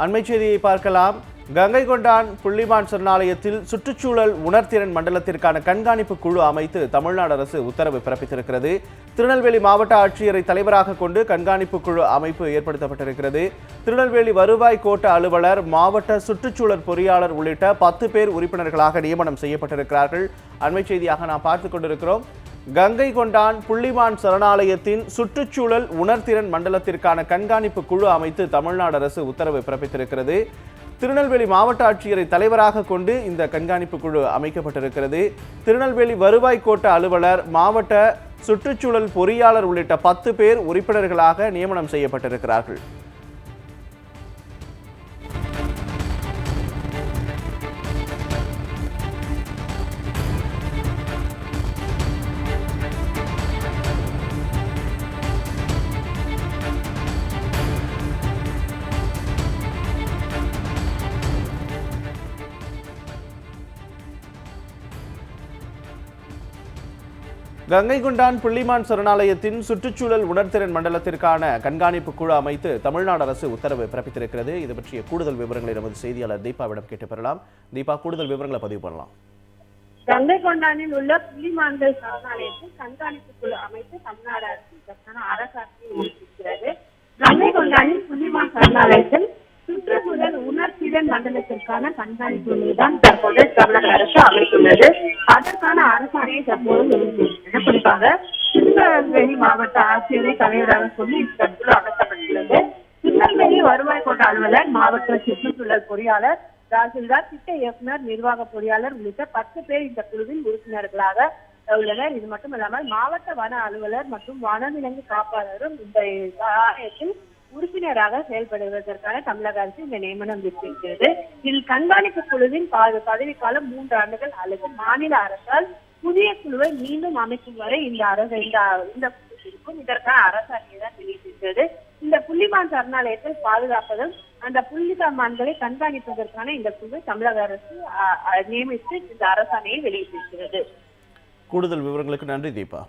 அண்மை செய்தியை பார்க்கலாம். கங்கை கொண்டான் புள்ளிமான் சரணாலயத்தில் சுற்றுச்சூழல் உணர்திறன் மண்டலத்திற்கான கண்காணிப்பு குழு அமைத்து தமிழ்நாடு அரசு உத்தரவு பிறப்பித்திருக்கிறது. திருநெல்வேலி மாவட்ட ஆட்சியரை தலைவராக கொண்டு கண்காணிப்பு குழு அமைப்பு ஏற்படுத்தப்பட்டிருக்கிறது. திருநெல்வேலி வருவாய் கோட்ட அலுவலர் மாவட்ட சுற்றுச்சூழல் பொறியாளர் உள்ளிட்ட பத்து பேர் உறுப்பினர்களாக நியமனம் செய்யப்பட்டிருக்கிறார்கள். அண்மை செய்தியாக நாம் பார்த்துக் கொண்டிருக்கிறோம். கங்கை கொண்டான் புள்ளிமான் சரணாலயத்தின் சுற்றுச்சூழல் உணர்திறன் மண்டலத்திற்கான கண்காணிப்பு குழு அமைத்து தமிழ்நாடு அரசு உத்தரவு பிறப்பித்திருக்கிறது. திருநெல்வேலி மாவட்ட ஆட்சியரை தலைவராக கொண்டு இந்த கண்காணிப்பு குழு அமைக்கப்பட்டிருக்கிறது. திருநெல்வேலி வருவாய் கோட்ட அலுவலர் மாவட்ட சுற்றுச்சூழல் பொறியாளர் உள்ளிட்ட பத்து பேர் உறுப்பினர்களாக நியமனம் செய்யப்பட்டிருக்கிறார்கள். கங்கை கொண்டான் புள்ளிமான் சரணாலயத்தின் சுற்றுச்சூழல் உணர்திறன் மண்டலத்திற்கான கண்காணிப்பு குழு அமைத்து தமிழ்நாடு அரசு உத்தரவு பிறப்பித்திருக்கிறது. இது பற்றிய கூடுதல் விவரங்களை நமது செய்தியாளர் தீபாவிடம் கேட்டு பெறலாம் தீபா கூடுதல் விவரங்களை பதிவு பண்ணலாம். கங்கை கொண்டானில் உள்ள புள்ளிமான்கள் சரணாலயத்தில் கண்காணிப்பு குழு அமைத்து தமிழ்நாடு அரசு அரசாட்சியை கங்கை கொண்டானில் புள்ளிமான் சரணாலயம் உணர்திறன் மண்டலத்திற்கான கண்காணிப்பு தான் தற்போது தமிழக அரசு அமைத்துள்ளது. அதற்கான அரசாணையை தற்போது வெளியிட்டிருக்கிறது. குறிப்பாக திருநெல்வேலி மாவட்ட ஆட்சியரை தலைவராக சொல்லி தற்போது குழு அமைக்கப்பட்டுள்ளது. திருநெல்வேலி வருவாய் கோட்ட அலுவலர் மாவட்ட சுற்றுச்சூழல் பொறியாளர் தாசில்தார் திட்ட இயக்குனர் நிர்வாக பொறியாளர் உள்ளிட்ட பத்து பேர் இந்த குழுவில் உறுப்பினர்களாக உள்ளனர். இது மட்டும் இல்லாமல் மாவட்ட வன அலுவலர் மற்றும் வனவிலங்கு காப்பாளரும் இந்த ஆணையத்தில் உறுப்பினராக செயல்படுவதற்கான தமிழக அரசு இந்த நியமனம் விட்டிருக்கிறது இதில் கண்காணிப்பு குழுவின் பதவிக்காலம் மூன்று ஆண்டுகள் அல்லது மாநில அரசால் புதிய குழுவை மீண்டும் அமைக்கும் வரை இந்த அரசு இந்த இந்த இருக்கும் இதற்கான அரசாணையை தான் வெளியிட்டிருக்கிறது இந்த புள்ளிமான் சரணாலயத்தில் பாதுகாப்பதும் அந்த புள்ளிமான்களை கண்காணிப்பதற்கான இந்த குழு தமிழக அரசு நியமித்து இந்த அரசாணையை வெளியிட்டிருக்கிறது. கூடுதல் விவரங்களுக்கு நன்றி தீபா.